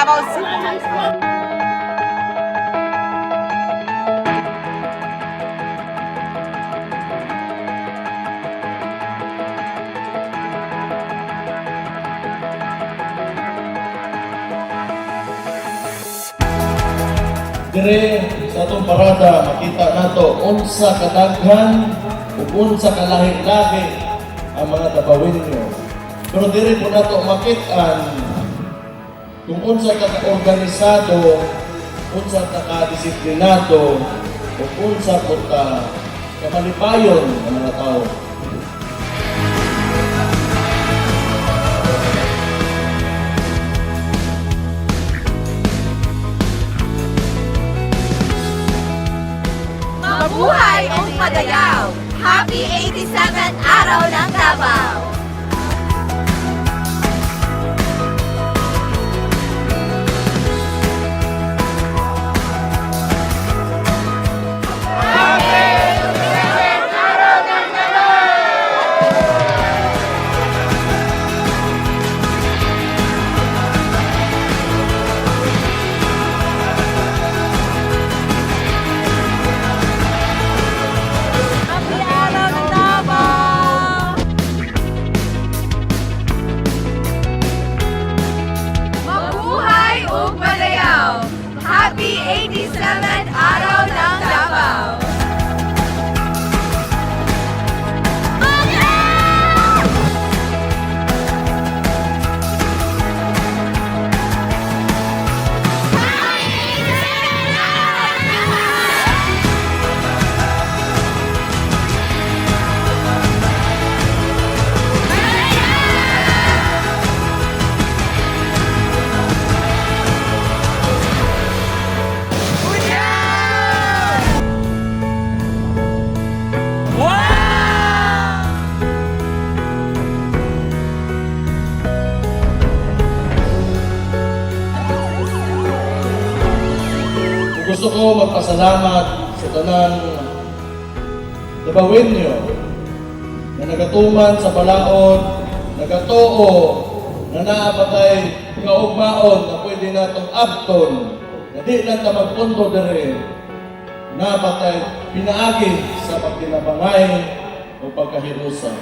రావాల్సి Dire sa parada makita nato unsa kadaghan ug unsa kalahi-lahi ang mga tabawenyo. Pero dire po nato makit-an kung unsa ta kaorganisado, unsa ta kadisiplinado, kung unsa po ta kamalipayon ng mga tao. Mabuhay ang Padayaw! Happy 87th Araw ng Davao! Gusto ko magpasalamat sa tanang nabawin niyo na nagatuman sa balaod, nagatoo, na naapatay kaugmaon na pwede natong abton, na di lang na magpundo dere, napatay pinaagi sa pagtinabangay o pagkahirusa.